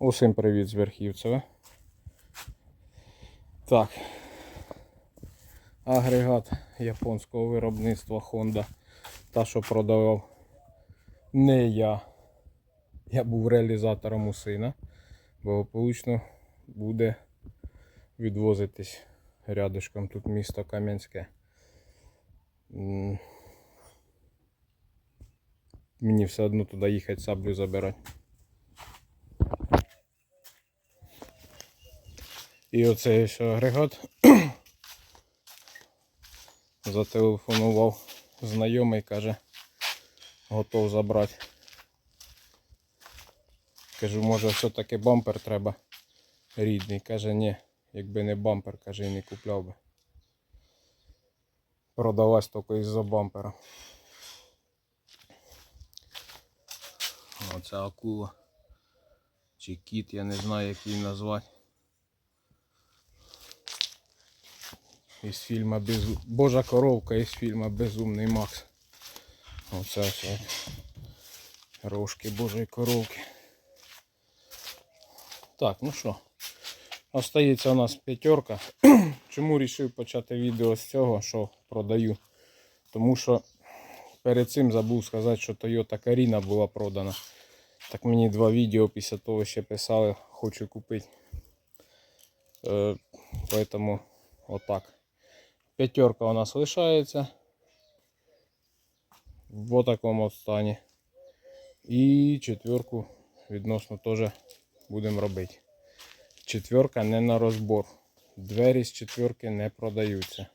Усім привіт з Верхівцева. Так. Агрегат японського виробництва Honda. Та, що продавав не я. Я був реалізатором у сина. Благополучно буде відвозитись рядышком тут місто Кам'янське. Мені все одно туди їхати саблю забирати. І оцей ось агрегат зателефонував знайомий, каже, готов забрати. Кажу, може все-таки бампер треба рідний. Каже, ні, якби не бампер, каже, і не купляв би. Продалась тільки із-за бампера. Оце акула. Чи кіт, я не знаю, як її назвати. Із фільму Безу... Божа коровка із фільму Безумний Макс. Оце все. Рожки Божої коровки. Так, ну що. Остається у нас п'ятерка. Чому вирішив почати відео з цього, що продаю? Тому що перед цим забув сказати, що Toyota Carina була продана. Так мені два відео після того ще писали, хочу купити. Е, поэтому отак. П'ятерка у нас лишається в такому от стані. І четверку відносно теж будемо робити. Четверка не на розбор. Двері з четверки не продаються.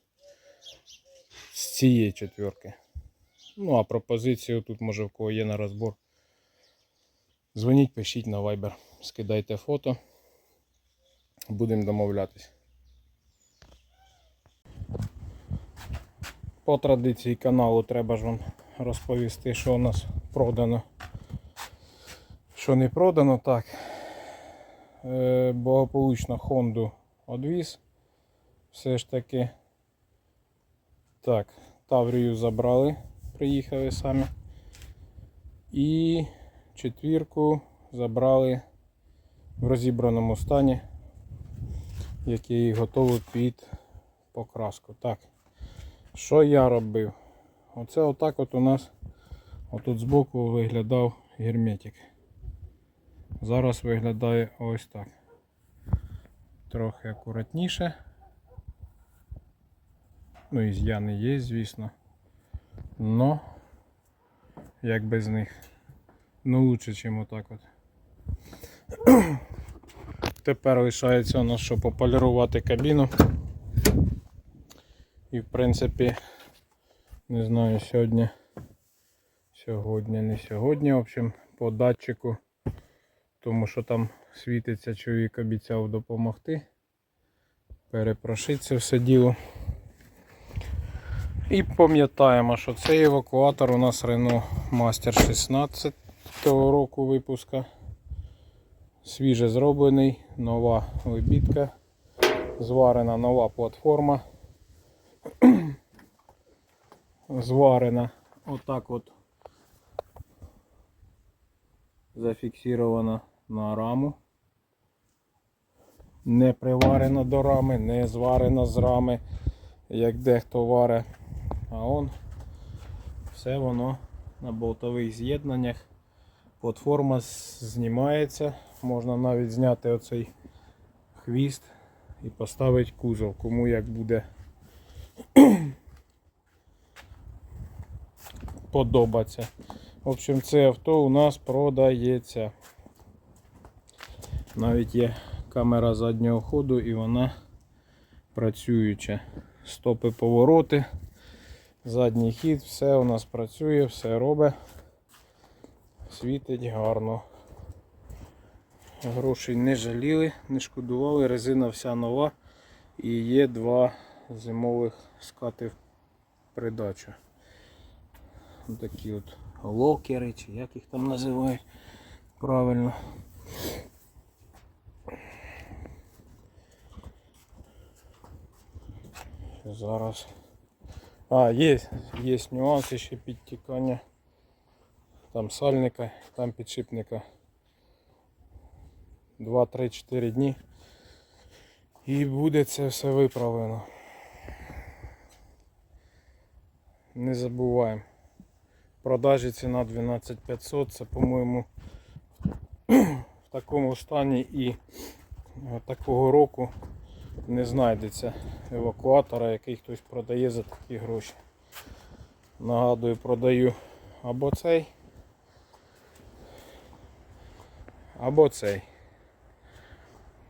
З цієї четверки. Ну, а пропозицію тут може в кого є на розбор. Дзвоніть, пишіть на Viber, скидайте фото. Будемо домовлятись. По традиції каналу треба ж вам розповісти, що у нас продано. Що не продано, так. Е, благополучно Хонду одвіз. Все ж таки. Так, Таврію забрали, приїхали самі. І четвірку забрали в розібраному стані, який готовий під покраску. Так, що я робив? Оце отак от у нас отут збоку виглядав герметик. Зараз виглядає ось так. Трохи акуратніше. Ну і з'яни є, звісно. Но як без них. Ну лучше, ніж отак от. Тепер лишається у нас, що пополірувати кабіну. І в принципі, не знаю, сьогодні. Сьогодні, не сьогодні, в общем, по датчику. Тому що там світиться, чоловік обіцяв допомогти. Перепрошити це все діло. І пам'ятаємо, що цей евакуатор у нас Renault Master 16 року випуска. Свіже зроблений, нова лебідка, зварена нова платформа. Зварена отак от зафіксирована на раму. Не приварена до рами, не зварена з рами, як дехто варе. А он все воно на болтових з'єднаннях. Платформа знімається, можна навіть зняти оцей хвіст і поставити кузов, кому як буде подобатися. В общем, це авто у нас продається. Навіть є камера заднього ходу і вона працююча. Стопи повороти, задній хід, все у нас працює, все робить. Світить гарно. Грошей не жаліли, не шкодували, резина вся нова і є два зимових скати в придачу. Такі от локери, чи як їх там називають правильно. Зараз. А, є, є нюанси ще підтікання. Там сальника, там підшипника 2-3-4 дні. І буде це все виправлено. Не забуваємо. Продажі ціна 12500, це, по-моєму, в такому стані і е, такого року не знайдеться евакуатора, який хтось продає за такі гроші. Нагадую, продаю або цей, або цей.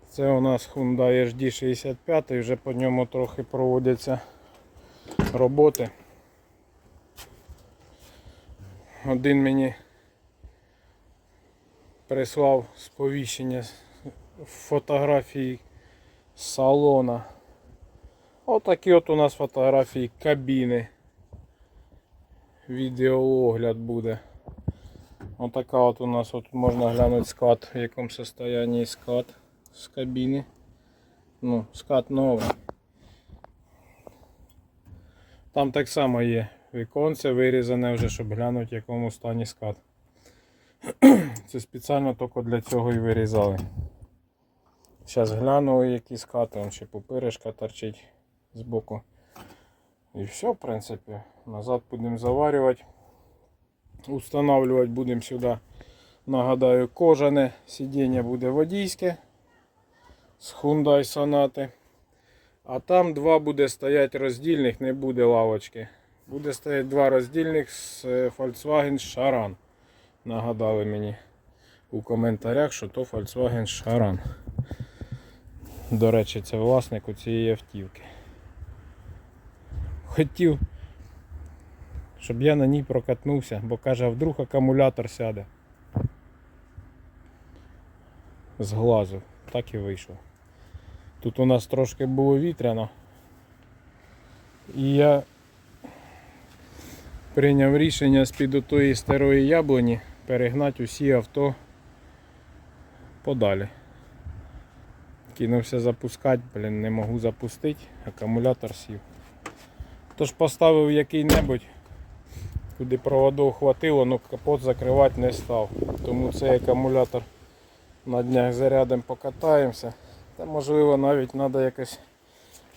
Це у нас Hyundai HD 65, вже по ньому трохи проводяться роботи. Один мені прислав сповіщення фотографії салона. Отакі от у нас фотографії кабіни. Відеоогляд буде. Отака от у нас от можна глянути скат, в якому состоянии скат з кабіни. Ну, скат новий. Там так само є віконце вирізане вже, щоб глянути, в якому стані скат. Це спеціально тільки для цього і вирізали. Зараз гляну, які скати, он ще пупиришка торчить збоку. І все, в принципі. Назад будемо заварювати. Устанавливати будемо сюди, нагадаю, кожане сидіння буде водійське з Hyundai Sonata. А там два буде стояти роздільних, не буде лавочки. Буде стояти два роздільних з е, Volkswagen Charan. Нагадали мені у коментарях, що то Volkswagen Charan. До речі, це власник у цієї автівки. Хотів, щоб я на ній прокатнувся, бо каже, а вдруг акумулятор сяде. З глазу. Так і вийшло. Тут у нас трошки було вітряно. І я прийняв рішення з-під отої старої яблуні перегнати усі авто подалі. Кинувся запускати, блін, не можу запустити, акумулятор сів. Тож поставив який-небудь, куди проводов хватило, але капот закривати не став. Тому цей акумулятор на днях зарядом покатаємося. Та можливо навіть треба якось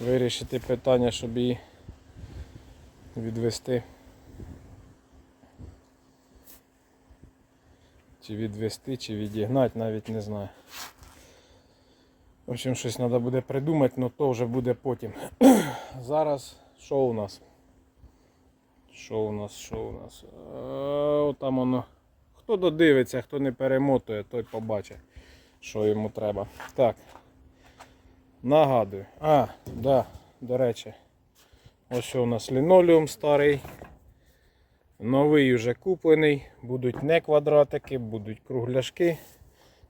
вирішити питання, щоб її відвести. Чи відвести, чи відігнати, навіть не знаю. В общем, щось треба буде придумати, але то вже буде потім. Зараз що у нас? Що у нас, що у нас? Е, Отам воно. Хто додивиться, хто не перемотує, той побачить, що йому треба. Так. Нагадую. А, да, до речі. Ось у нас лінолеум старий. Новий вже куплений. Будуть не квадратики, будуть кругляшки.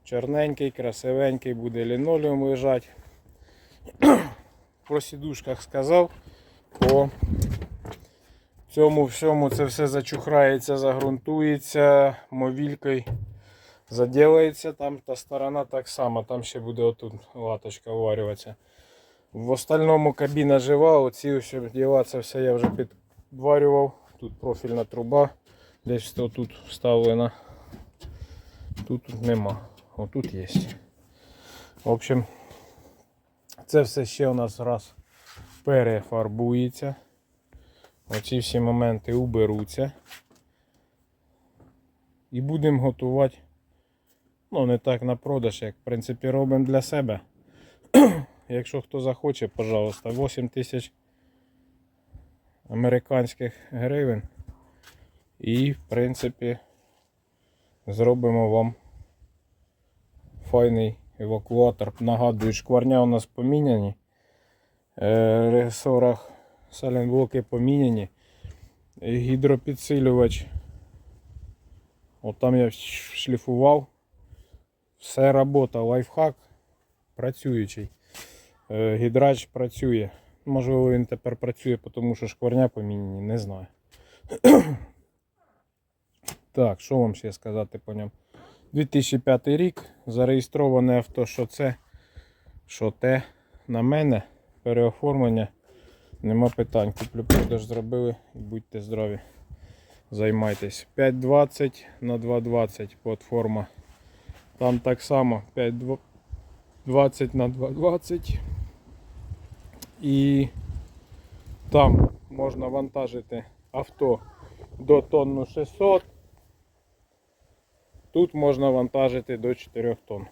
Чорненький, красивенький буде лінолеум лежать. Про сідушках сказав. По цьому всьому це все зачухрається, загрунтується, мовількою заділається. Там та сторона так само, там ще буде отут латочка вварюватися. В остальному кабіна жива, оці діла, це все я вже підварював. Тут профільна труба, десь тут вставлена. Тут, нема. Отут є. В общем, це все ще у нас раз перефарбується. Оці всі моменти уберуться. І будемо готувати. Ну, не так на продаж, як в принципі робимо для себе. Якщо хто захоче, пожалуйста, 8 тисяч американських гривень. І, в принципі, зробимо вам файний евакуатор. Нагадую, шкварня у нас поміняні. Е, Ресорах саленблоки поміняні. Гідропідсилювач. От там я шліфував. Все робота, лайфхак працюючий. Е, Гідрач працює. Можливо, він тепер працює, тому що шкварня поміняні, не знаю. так, що вам ще сказати по ньому? 2005 рік. Зареєстроване авто, що це, що те на мене. Переоформлення. Нема питань. Куплю продаж зробили і будьте здорові. Займайтесь. 5.20 на 2.20 платформа. Там так само 5.20 20 на 220. І там можна вантажити авто до тонну 600. Тут можна вантажити до 4 тонн.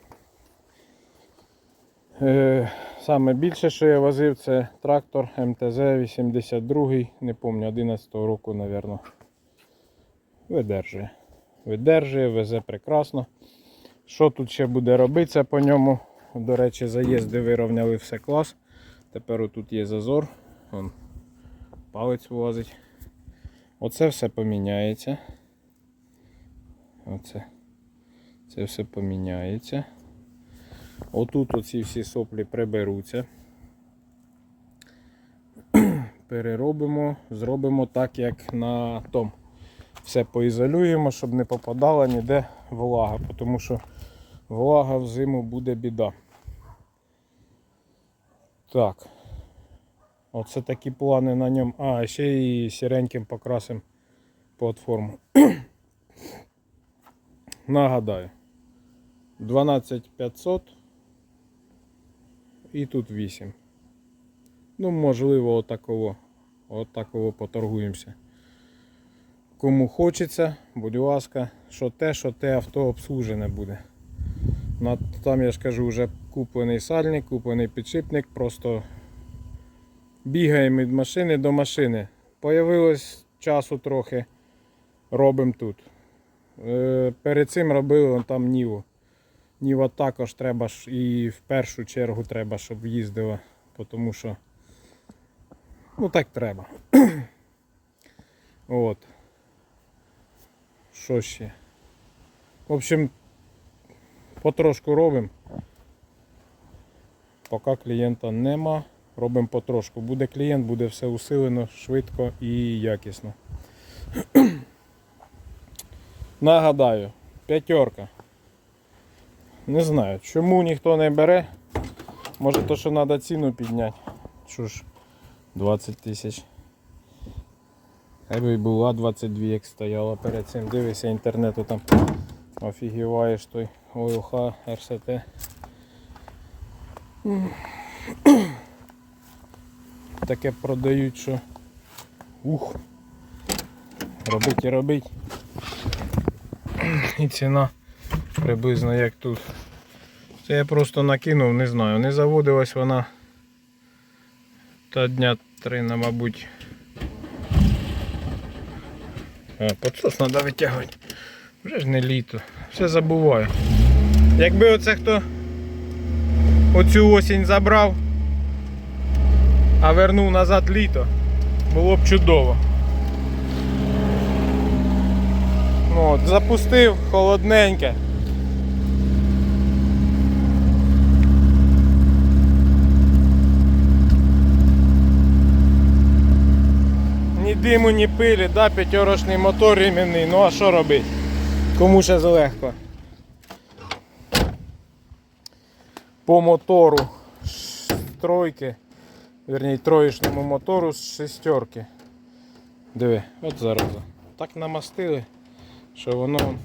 Е, Саме більше, що я возив, це трактор МТЗ 82, не пам'ятаю, 11 року, мабуть. Видержує. Видержує, везе прекрасно. Що тут ще буде робитися по ньому? До речі, заїзди вирівняли все клас. Тепер отут є зазор. Вон, палець влазить. Оце все поміняється. Оце. Це все поміняється. Отут оці всі соплі приберуться. Переробимо, зробимо так, як на том. Все поізолюємо, щоб не попадала ніде влага, тому що влага в зиму буде біда. Так. Оце такі плани на ньому. А, ще і сіреньким покрасимо платформу. Нагадаю. 12500 і тут 8. Ну, можливо, отаково. Отаково поторгуємося. Кому хочеться, будь ласка, що те, що те авто обслужене буде. Там я ж кажу, вже куплений сальник, куплений підшипник, просто бігаємо від машини до машини. Появилось часу трохи, робимо тут. Е, Перед цим робили там Ніву. Ніва також треба і в першу чергу треба, щоб їздила, тому що ну так треба. От. Що ще? В общем, потрошку робимо. Поки клієнта нема, робимо потрошку. Буде клієнт, буде все усилено, швидко і якісно. Нагадаю, п'ятерка. Не знаю, чому ніхто не бере. Може то, що треба ціну підняти. Що ж, 20 тисяч. Хай би була 22, як стояла перед цим. Дивися інтернету там. Офігіваєш той ОЛХ, РСТ. Таке продають, що ух. Робить і робить. І ціна приблизно як тут. Це я просто накинув, не знаю. Не заводилась вона та дня три, на, мабуть. А, подсос треба витягувати. Вже ж не літо. Все забуваю. Якби оце хто оцю осінь забрав, а вернув назад літо, було б чудово. Ну, от, запустив холодненьке. Ні диму, ні пилі, да, п'ятьорошний мотор іменний, ну а що робити? Кому ще залегко. По мотору тройки, вернее троєчному мотору з шестерки. Диви, от зараз. Так намастили, що воно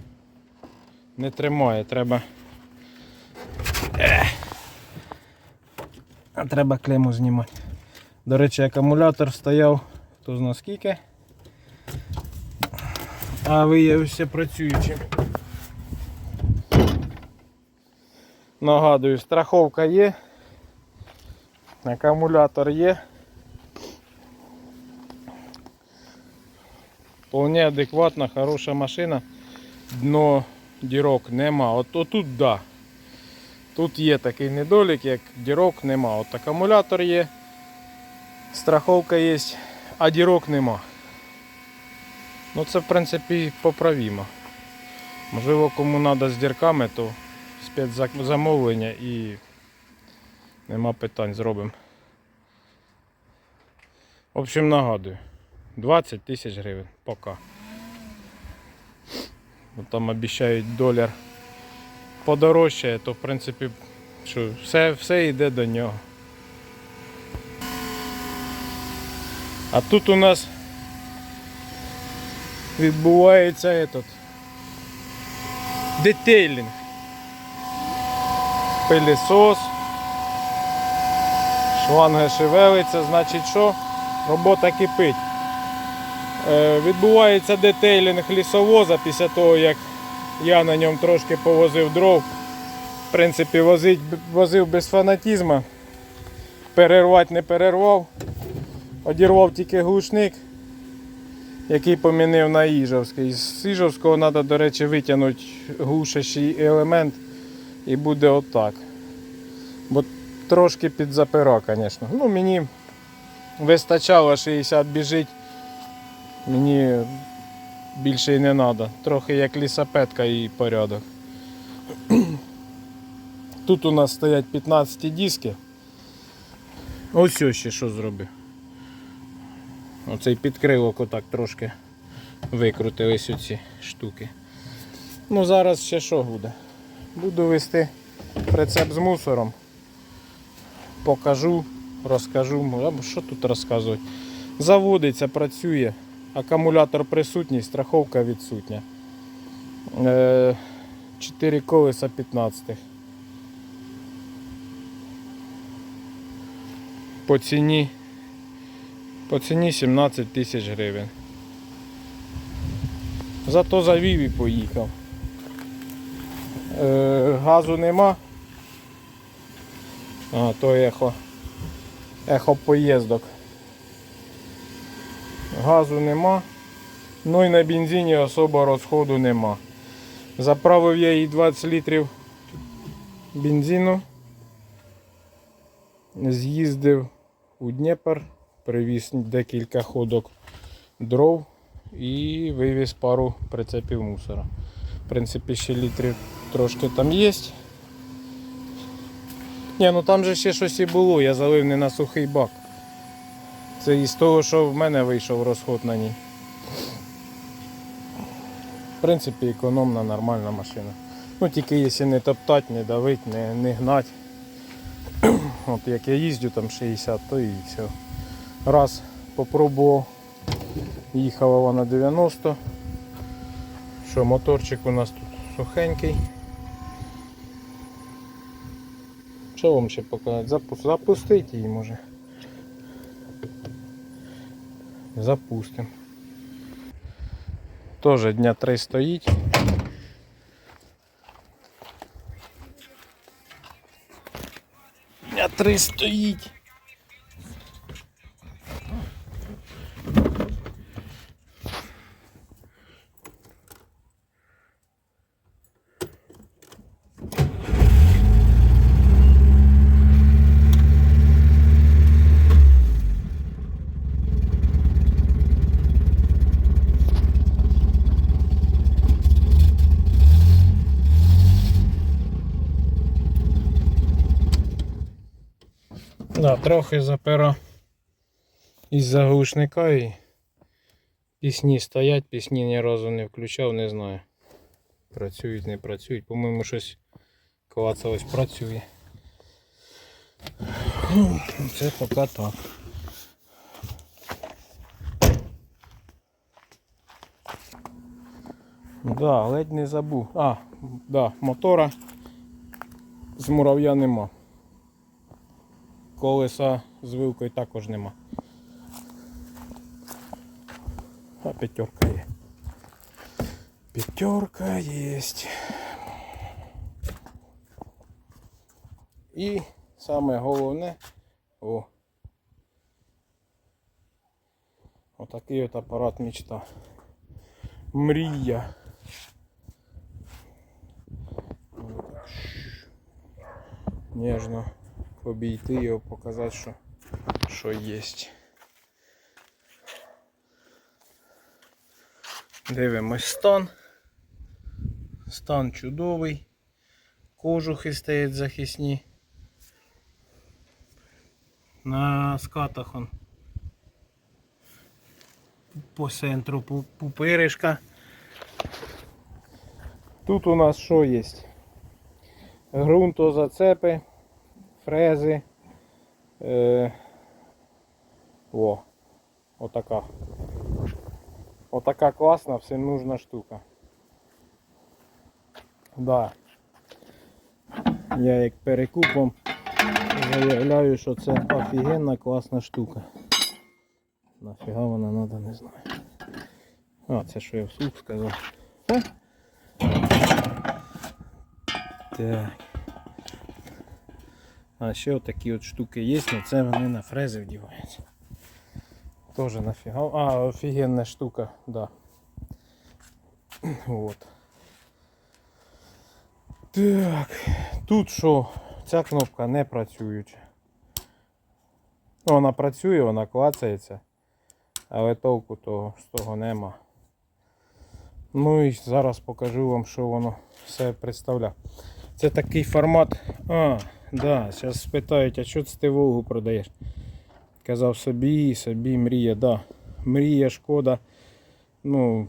не тримає, треба. Треба клему знімати. До речі, акумулятор стояв хто зна скільки. А виявився працюючим. Нагадую, страховка є, акумулятор є. Вполне адекватна, хороша машина. Дно дірок нема. От отут да. Тут є такий недолік, як дірок нема. От акумулятор є, страховка є, а дірок нема. Ну це в принципі поправимо. Можливо кому треба з дірками, то спецзамовлення і нема питань зробимо. В общем, нагадую. 20 тисяч гривень поки. Бо там обіцяють доляр подорожчає, то в принципі що, все, все йде до нього. А тут у нас відбувається этот детейлінг. Пилісос. Шланга шевелиться, значить що? Робота кипить. Е, відбувається детейлінг лісовоза після того, як я на ньому трошки повозив дров. В принципі, возить, возив без фанатізму. Перервати не перервав. Одірвав тільки глушник, який помінив на Іжовський. З Іжовського треба, до речі, витягнути глушащий елемент і буде отак. Бо трошки підзапира, звісно. Ну, мені вистачало 60 біжить. Мені більше і не треба. Трохи як лісопедка і порядок. Тут у нас стоять 15 диски. Ось ось ще що зробив. Оцей підкрилок отак трошки викрутились оці штуки. Ну зараз ще що буде? Буду вести прицеп з мусором. Покажу, розкажу. Або що тут розказувати? Заводиться, працює. Акумулятор присутній, страховка відсутня. 4 колеса 15. По ціні по ціні 17 тисяч гривень. Зато завів і поїхав. Е, газу нема. А, то ехо. Ехо поїздок. Газу нема. Ну і на бензині особо розходу нема. Заправив я їй 20 літрів бензину. З'їздив у Дніпр, привіз декілька ходок дров і вивіз пару прицепів мусора. Принципі, ще літрів трошки там є. Ні, ну там же ще щось і було, я залив не на сухий бак. Це із того, що в мене вийшов розход на ній. В принципі, економна, нормальна машина. Ну тільки якщо не топтати, не давити, не, не гнати. От як я їздю там 60, то і все. Раз попробував, їхала вона 90. Що, моторчик у нас тут сухенький. Що вам ще показати? Запу- Запустити її може. Запустимо. Тоже дня 3 стоїть. Дня 3 стоїть. Трохи запера із заглушника і пісні стоять, пісні ні разу не включав, не знаю. Працюють, не працюють. По-моєму, щось клацалось працює. Це поки так. Да, ледь не забув. А, да, мотора з мурав'я нема. Колеса з вилкою також нема. А п'ятерка є. П'ятерка є. І саме головне, о, отакий от апарат мечта. Мрія. Ніжно обійти його, показати, що, що є. Дивимось стан. Стан чудовий. Кожухи стоять захисні. На скатах он по центру пу- пупиришка. Тут у нас що є? Грунтозацепи, фрези. Е, о, отака. Отака класна, всім нужна штука. Да. Я як перекупом заявляю, що це офігенна класна штука. Нафіга вона треба, не знаю. А, це що я вслух сказав. Так. А ще отакі от штуки є, але це вони на фрези вдіваються. Тоже нафіга. А, офігенна штука, да. Вот. Так, тут що? Ця кнопка не працююча. Вона працює, вона клацається, але толку того, з того нема. Ну і зараз покажу вам, що воно все представляє. Це такий формат. А, да, зараз спитають, а що це ти Волгу продаєш? Казав собі, собі мрія, да. Мрія, шкода. Ну,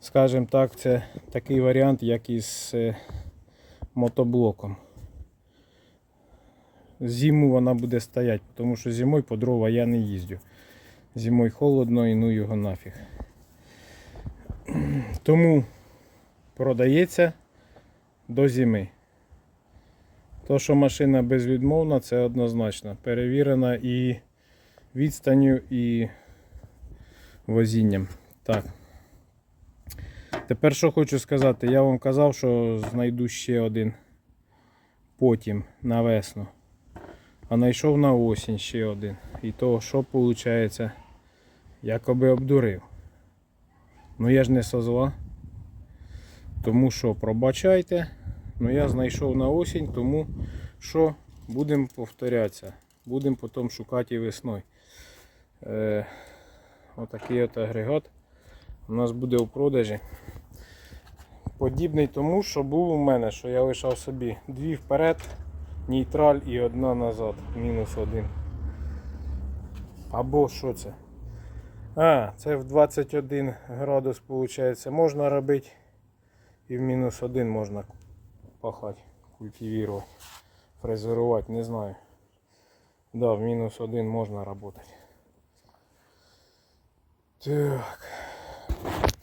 скажімо так, це такий варіант, як із е, мотоблоком. Зиму вона буде стояти, тому що зимою по дрова я не їздю. Зимою холодно і ну його нафіг. Тому продається до зими. То, що машина безвідмовна, це однозначно. Перевірена і відстанню, і возінням. Так. Тепер що хочу сказати, я вам казав, що знайду ще один потім на весну. А знайшов на осінь ще один. І то, що виходить, якоби обдурив. Ну я ж не со зла. Тому що пробачайте. Ну я знайшов на осінь, тому що будемо повторятися. Будемо потім шукати і весною. Е, отакий от агрегат у нас буде у продажі. Подібний тому, що був у мене, що я лишав собі дві вперед, нейтраль і одна назад, мінус один. Або що це? А, це в 21 градус виходить, можна робити. І в мінус один можна пахати, культивувати, фрезерувати, не знаю. Да, в мінус один можна працювати. Так.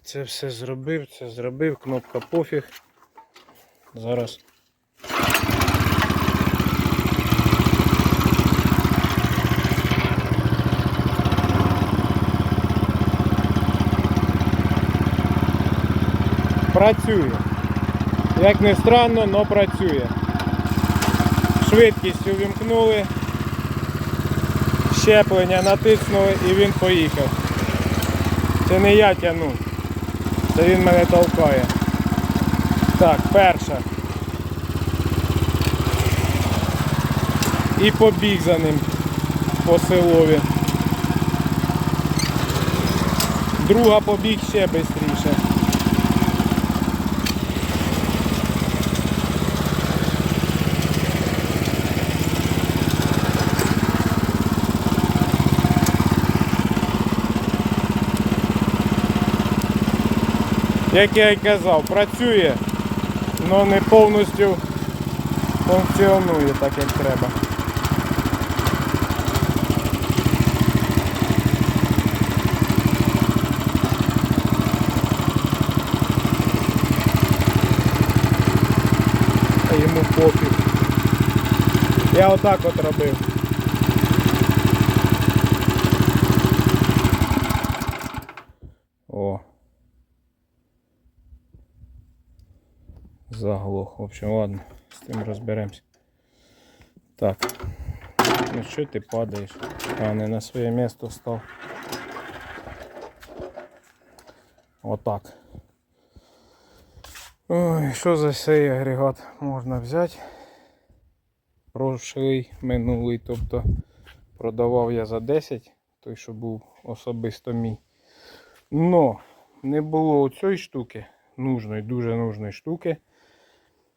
Це все зробив, це зробив, кнопка пофіг. Зараз. Працює. Як не странно, но працює. Швидкість увімкнули, щеплення натиснули і він поїхав. Це не я тягну. Це він мене толкає. Так, перша. І побіг за ним по селові. Друга побіг ще швидше. Як я і казав, працює, але не повністю функціонує так, як треба. Йому пофіг. Я отак от робив. О. Заглох. В общем, ладно, з тим розберемось. Так. Ну що ти падаєш? А, не на своє місце став. Отак. Ой, що за цей агрегат можна взяти? Прошлий, минулий, тобто продавав я за 10, той, що був особисто мій. Но не було цієї штуки, нужної, дуже нужної штуки.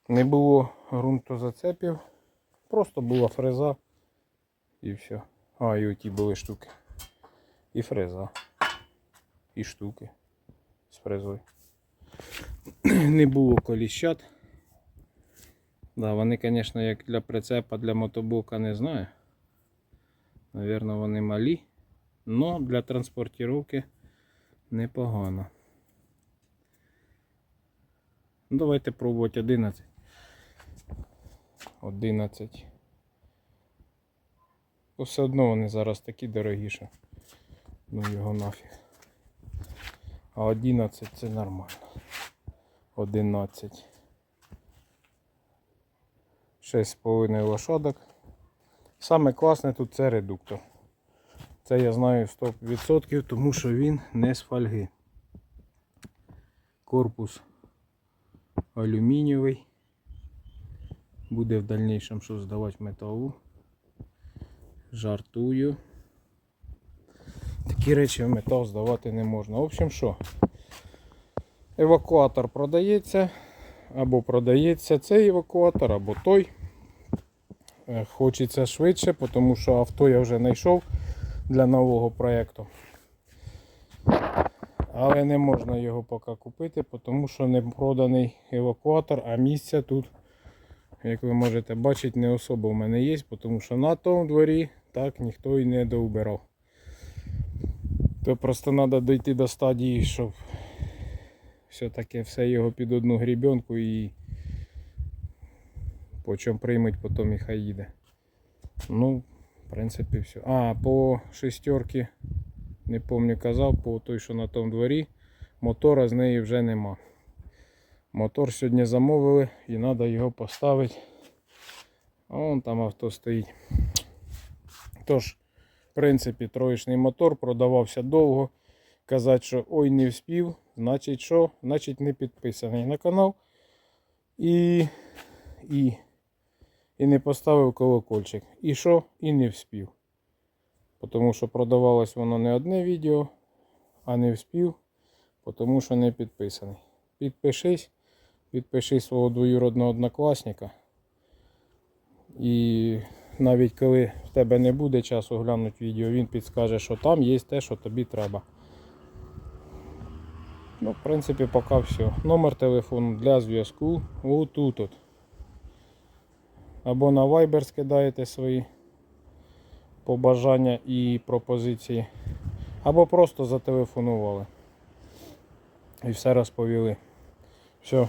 Не було ґрунтозацепів, просто була фреза і все. А, і оті були штуки. І фреза. І штуки з фрезою. Не було коліщат. Да, вони, звісно, як для прицепа, для мотоблока не знаю. Навірно, вони малі. Но для транспортировки непогано. Давайте пробувати 11. 11. Бо все одно вони зараз такі дорогі, що ну його нафіг. А 11 це нормально. 11. 6,5 лошадок. Саме класне тут це редуктор. Це я знаю 100%, тому що він не з фольги. Корпус алюмінієвий. Буде в дальнішому що здавати металу. Жартую. Такі речі в метал здавати не можна. В общем, що? Евакуатор продається. Або продається цей евакуатор, або той. Е, Хочеться швидше, тому що авто я вже знайшов для нового проєкту. Але не можна його поки купити, тому що не проданий евакуатор, а місця тут, як ви можете бачити, не особо в мене є, тому що на тому дворі так ніхто і не доубирав. То просто треба дійти до стадії, щоб все-таки все його під одну грібенку і по чому приймуть, потім і хай їде. Ну, в принципі, все. А, по шестерки, не пам'ятаю, казав, по той, що на тому дворі, мотора з неї вже нема. Мотор сьогодні замовили і треба його поставити. Вон там авто стоїть. Тож, в принципі, троєчний мотор продавався довго. Казати, що ой, не вспів, значить що? Значить не підписаний на канал. І, і, і не поставив колокольчик. І що? І не вспів. Тому що продавалось воно не одне відео, а не вспів, тому що не підписаний. Підпишись, підпиши свого двоюродного однокласника. І навіть коли в тебе не буде часу глянути відео, він підскаже, що там є те, що тобі треба. Ну, в принципі, поки все. Номер телефону для зв'язку отут. от. Або на Viber скидаєте свої побажання і пропозиції, або просто зателефонували. І все розповіли. Все,